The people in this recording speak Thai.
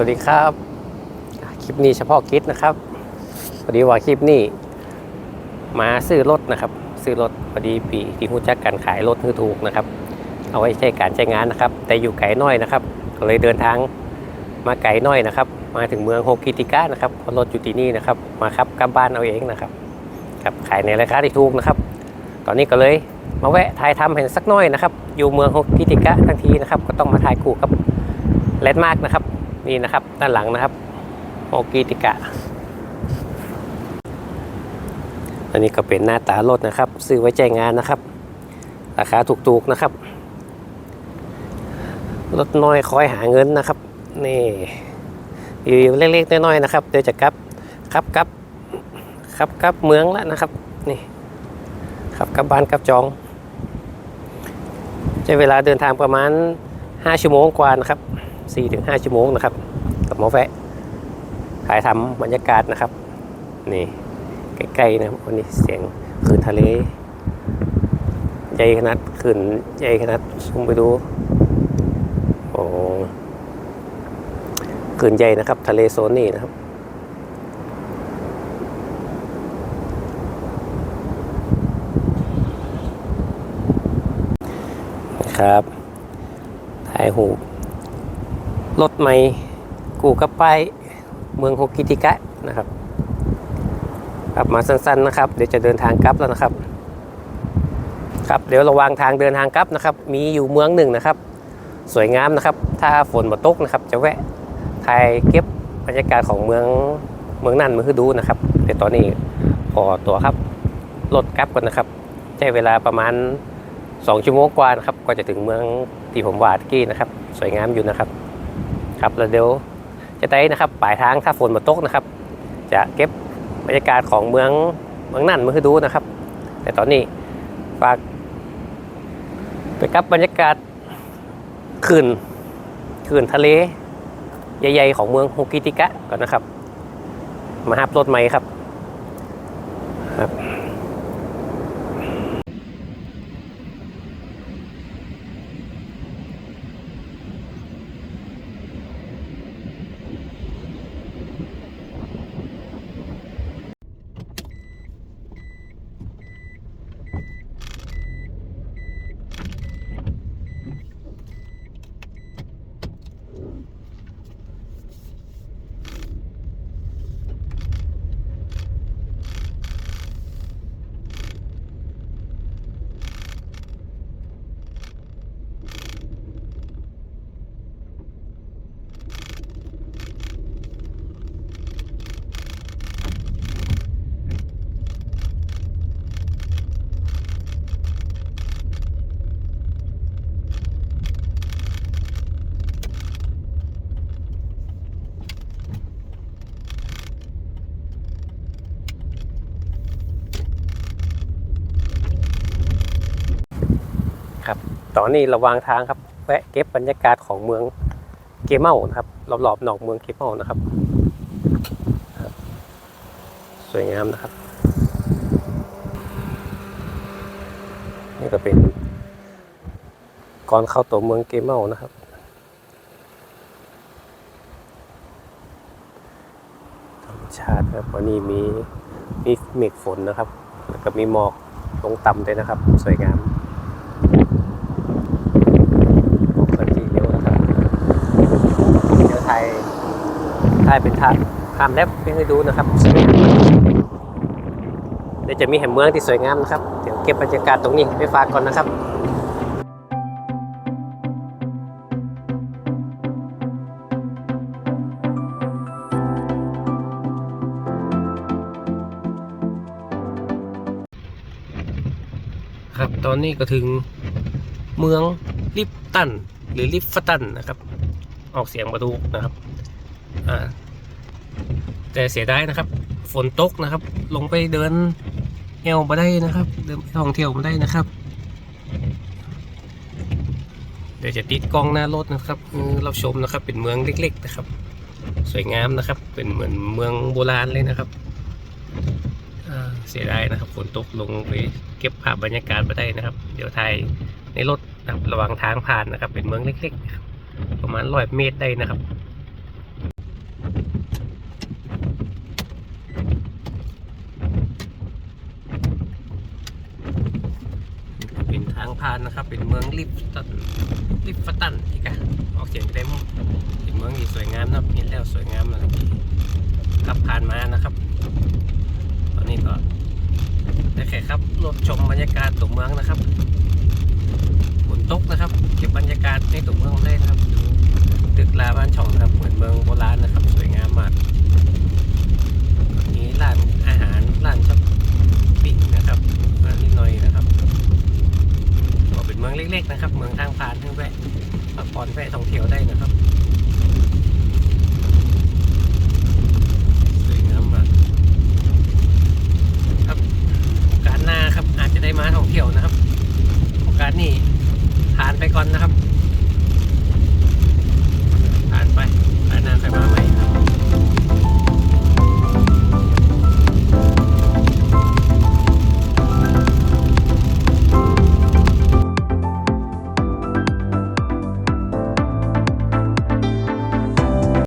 สวัสดีครับ คลิปนี้เฉพาะกิจนะครับพอดีว่าคลิปนี้ มาซื้อรถนะครับ ซื้อรถพอดีปีที่หูจักการขายรถคือถูกนะครับ เอาไว้ใช้การใช้งานนะครับ แต่อยู่ไกลน้อยนะครับ ก็เลยเดินทางมาไกลน้อยนะครับ มาถึงเมืองโฮกิติก้านะครับรถอยู่ที่นี่นะครับ มาครับกลับบ้านเอาเองนะครับครับขายในราคาที่ถูกนะครับ ตอนนี้ก็เลยมาแวะถ่ายทำเห็นสักน้อยนะครับ อยู่เมืองโฮกิติก้าทั้งทีนะครับ ก็ต้องมาถ่ายคู่กับแลนด์มาร์กนะครับ นี่นะครับ ด้านหลังนะครับโอกิติกะ อันนี้ก็เป็นหน้าตารถนะครับ ซื้อไว้ใจงานนะครับ ราคาถูกๆนะครับ รถน้อยคอยหาเงินนะครับ นี่รีวิวเล็กๆน้อยๆนะครับ เดี๋ยวจะกลับครับกลับครับกลับเมืองแล้วนะครับ นี่ครับกลับบ้านกลับจองใช้เวลาเดินทางประมาณ 5 ชั่วโมงกว่านะครับ 4-5 ชั่วโมงนะครับ กับหมอแวะถ่ายทำบรรยากาศนะครับ นี่ใกล้ๆนะครับวันนี้เสียงคืนทะเลใหญ่ขนาดคลื่นใหญ่ขนาดซูมไปดูโอ้คลื่นใหญ่นะครับ ทะเลโซนนี้นะครับนะครับถ่ายหู รถใหม่กูกับไปเมืองโฮกิติกะนะครับกลับมาสั้นๆนะครับ เดี๋ยวจะเดินทางกลับแล้วนะครับ ครับเดี๋ยวระวางทางเดินทางกลับนะครับ มีอยู่เมืองหนึ่งนะครับ สวยงามนะครับ ถ้าฝนมาตกนะครับ จะแวะถ่ายเก็บบรรยากาศของเมืองเมืองนั่นเมือฤดูนะครับเดี๋ยวตอนนี้พอตัวครับรถกลับก่อนนะครับใช้เวลาประมาณ2ชั่วโมงกว่านะครับ ก็จะถึงเมืองที่ผมวาตะกี้นะครับ สวยงามอยู่นะครับ ครับแล้วเดี๋ยวจะได้นะครับปลายทางถ้าฝนมาตกนะครับ จะเก็บบรรยากาศของเมืองเมืองนั่นเมืองคือดูนะครับ แต่ตอนนี้ฝากไปกับบรรยากาศขื่นขื่นทะเล ใหญ่ ๆ ของเมืองโฮกิติกะก่อนนะครับ มาหับรถใหม่ครับครับ ตอนนี้ระวางทางครับแวะเก็บบรรยากาศของเมืองเกเมานะครับรอบๆนอกเมืองเกเมานะครับ สวยงามนะครับ นี่ก็เป็นก่อนเข้าตัวเมืองเกเมานะครับธรรมชาติครับวันนี้มีมีเมฆฝนนะครับ แล้วก็มีหมอกลงต่ำด้วยนะครับ สวยงาม เคลื่อนที่เร็วนะครับเดี๋ยวถ่าย ถ่ายเป็นทางทำแลบให้ดูนะครับเดี๋ยวจะมีแห่งเมืองที่สวยงามนะครับเดี๋ยวเก็บบรรยากาศตรงนี้ไปฝากก่อนนะครับครับตอนนี้ก็ถึงเมืองลิปตัน หรือลิฟฟตันนะครับ ออกเสียงมาดูนะครับ อ่าแต่เสียดายนะครับ ฝนตกนะครับ ลงไปเดินเอวมาได้นะครับ เดินไปท่องเที่ยวมาได้นะครับ เดี๋ยวจะติดกล้องหน้ารถนะครับเราชมนะครับ เป็นเมืองเล็ก ๆ นะครับ สวยงามนะครับ เป็นเหมือนเมืองโบราณเลยนะครับเสียดายนะครับฝนตกลงไปเก็บภาพบรรยากาศมาได้นะครับ เดี๋ยวถ่ายในรถนะครับระหว่างทางผ่านนะครับ เป็นเมืองเล็กๆ ประมาณร้อยเมตรได้นะครับางผ่านนะครับ เป็นเมืองลิฟตันลิฟตันอีกอะออกเสียงได้มั้งเป็นเมืองที่สวยงามนะเห็นแล้วสวยงามนะครับขับผ่านมานะครับ ตอนนี้ก็ได้แค่ครับรถชมบรรยากาศตัวเมืองนะครับฝนตกนะครับ เก็บบรรยากาศในตัวเมืองได้นะครับดูตึกลาบ้านช่องนะครับเหมือนเมืองโบราณนะครับ สวยงามมากมีร้านอาหารร้านช็อปปิ้งนะครับร้านนิดหน่อยนะครับก็ เมืองทางผ่านทั้งแวะพักผ่อนแวะท่องเที่ยวได้นะ